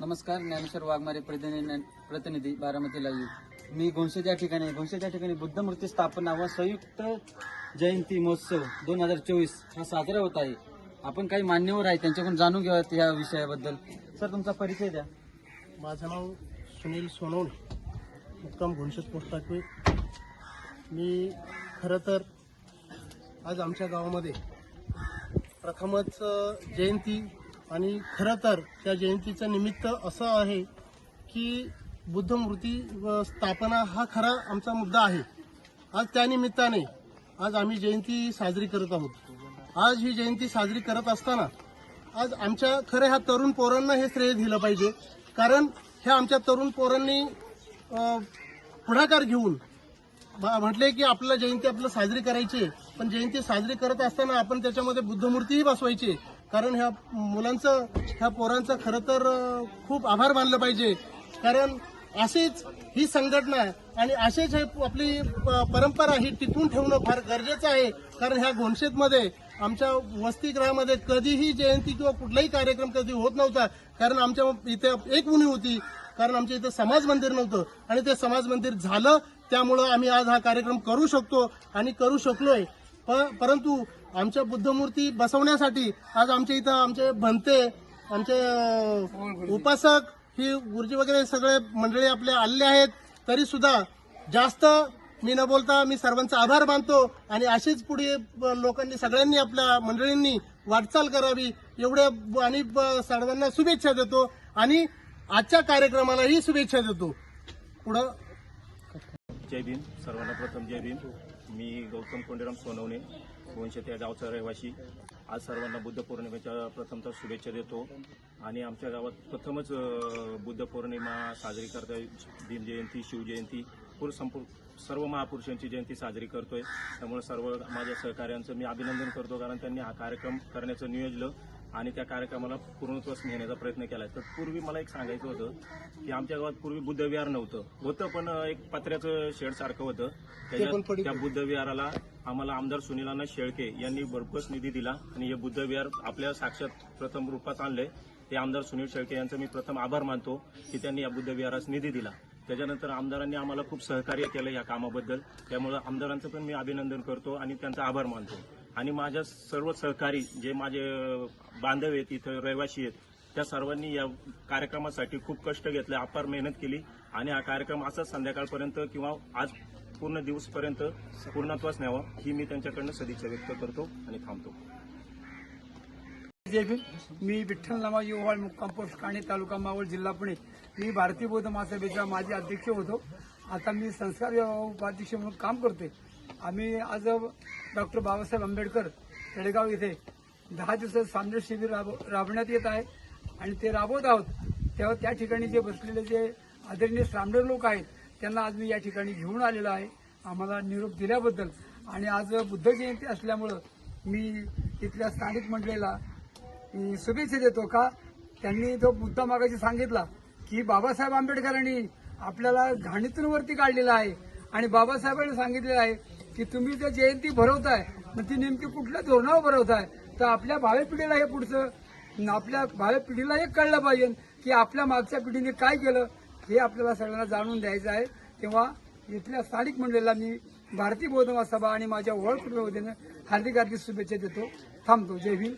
नमस्कार ज्ञानेश्वर वाघमारे प्रतिनिधी प्रतिनिधी बारामती लाईव्ह. मी घोणसेच्या ठिकाणी घोणसेच्या ठिकाणी बुद्धमूर्ती स्थापना व संयुक्त जयंती महोत्सव दोन हजार चोवीस हा साजरा होत आहे. आपण काही मान्यवर आहे त्यांच्याकडून जाणून घेऊयात या विषयाबद्दल. सर तुमचा परिचय द्या. माझं नाव सुनील सोनवणे मुक्काम घोणशेत पोस्ट टाकवे मी खरं तर आज आमच्या गावामध्ये प्रथमच जयंती आणि खरं तर त्या जयंतीचं निमित्त असं आहे की बुद्धमूर्ती व स्थापना हा खरा आमचा मुद्दा आहे. आज त्या निमित्ताने आज आम्ही जयंती साजरी करत आहोत. आज ही जयंती साजरी करत असताना आज आमच्या खरं ह्या तरुण पोरांना हे श्रेय दिलं पाहिजे. कारण ह्या आमच्या तरुण पोरांनी पुढाकार घेऊन म्हटले की आपल्याला जयंती आपलं साजरी करायची. पण जयंती साजरी करत असताना आपण त्याच्यामध्ये बुद्धमूर्तीही बसवायची. कारण ह्या मुलांचं ह्या पोरांचं खरं तर खूप आभार मानलं पाहिजे. कारण अशीच ही संघटना आणि अशीच हे आपली परंपरा ही टिकवून ठेवणं फार गरजेचं आहे. कारण ह्या घोणशेतमध्ये आमच्या वसतिगृहामध्ये कधीही जयंती किंवा कुठलाही कार्यक्रम कधी होत नव्हता. कारण आमच्या इथे एक उणी होती. कारण आमच्या इथं समाज मंदिर नव्हतं. आणि ते समाज मंदिर झालं त्यामुळं आम्ही आज हा कार्यक्रम करू शकतो आणि करू शकलोय. प- परंतु आमच्या बुद्धमूर्ती बसवण्यासाठी आज आमच्या इथं आमचे भंते आमचे उपासक ही गुरुजी वगैरे सगळे मंडळी आपले आलेले आहेत तरी सुद्धा जास्त मी न बोलता मी सर्वांचा आभार मानतो आणि अशीच पुढे लोकांनी सगळ्यांनी आपल्या मंडळींनी वाटचाल करावी एवढ्या ब- आणि ब- सर्वांना शुभेच्छा देतो आणि आजच्या कार्यक्रमालाही शुभेच्छा देतो. पुढं जय भीम सर्वांना प्रथम जय भीम. मी गौतम कोंडेराम सोनवणे गोंशे त्या गावचा रहिवासी. आज सर्वांना बुद्ध पौर्णिमेच्या प्रथमतः शुभेच्छा देतो. आणि आमच्या गावात प्रथमच बुद्ध पौर्णिमा साजरी करता भीमजयंती शिवजयंती पूर संपूर्ण सर्व महापुरुषांची जयंती साजरी करतोय. त्यामुळे सर्व माझ्या सहकार्यांचं मी अभिनंदन करतो कारण त्यांनी हा कार्यक्रम करण्याचं नियोजलं. आणि त्या कार्यक्रमाला पूर्णत्वास नेण्याचा प्रयत्न केला तर पूर्वी मला एक सांगायचं होतं की आमच्या गावात पूर्वी बुद्ध विहार नव्हतं. होतं पण एक पत्र्याचं शेड सारखं होतं. त्याच्यात त्या बुद्ध विहाराला आम्हाला आमदार सुनीलांना शेळके यांनी भरपूर निधी दिला आणि हे बुद्ध विहार आपल्या साक्षात प्रथम रूपात आणलंय. ते आमदार सुनील शेळके यांचा मी प्रथम आभार मानतो की त्यांनी या बुद्ध विहारास निधी दिला. त्याच्यानंतर आमदारांनी आम्हाला खूप सहकार्य केलं या कामाबद्दल. त्यामुळे आमदारांचं पण मी अभिनंदन करतो आणि त्यांचा आभार मानतो. आणि माझ्या सर्व सहकारी जे माझे बांधव आहेत इथं रहिवासी आहेत त्या सर्वांनी या कार्यक्रमासाठी खूप कष्ट घेतले अपार मेहनत केली. आणि हा कार्यक्रम असाच संध्याकाळपर्यंत किंवा आज पूर्ण दिवसपर्यंत पूर्णत्वास न्यावा ही मी त्यांच्याकडनं सदिच्छा व्यक्त करतो आणि थांबतो. जय भीम मी विठ्ठल नामा युवाळ मुक्काम पोस्ट काणे तालुका मावळ जिल्हा पुणे. मी भारतीय बौद्ध महासभेचा माजी अध्यक्ष होतो. आता मी संस्कार उपाध्यक्ष म्हणून काम करतोय. आम्ही आज डॉक्टर बाबासाहेब आंबेडकर तळेगाव इथे दहा दिवसात सामने शिबिर राब राबवण्यात येत आहे. आणि ते राबवत आहोत तेव्हा त्या ठिकाणी जे बसलेले जे आदरणीय श्रामडर लोक आहेत त्यांना आज मी या ठिकाणी घेऊन आलेलो आहे. आम्हाला निरोप दिल्याबद्दल. आणि आज बुद्ध जयंती असल्यामुळं मी इथल्या स्थानिक मंडळीला शुभेच्छा देतो का? त्यांनी जो मुद्दा मागाशी सांगितला की बाबासाहेब आंबेडकरांनी आपल्याला घाणीतून वरती काढलेला आहे. आणि बाबासाहेबांनी सांगितलेलं आहे की तुम्ही जर जयंती भरवताय मग ती नेमकी कुठल्या धोरणावर भरवताय? तर आपल्या भावी पिढीला हे पुढचं आपल्या भावी पिढीला हे कळलं पाहिजे की आपल्या मागच्या पिढीने काय केलं हे आपल्याला सगळ्यांना जाणून द्यायचं आहे. तेव्हा इथल्या स्थानिक मंडळीला मी भारतीय बौद्ध सभा आणि माझ्या ओळख कुटुंबावतीनं हार्दिक हार्दिक शुभेच्छा देतो. थांबतो. जय हिंद.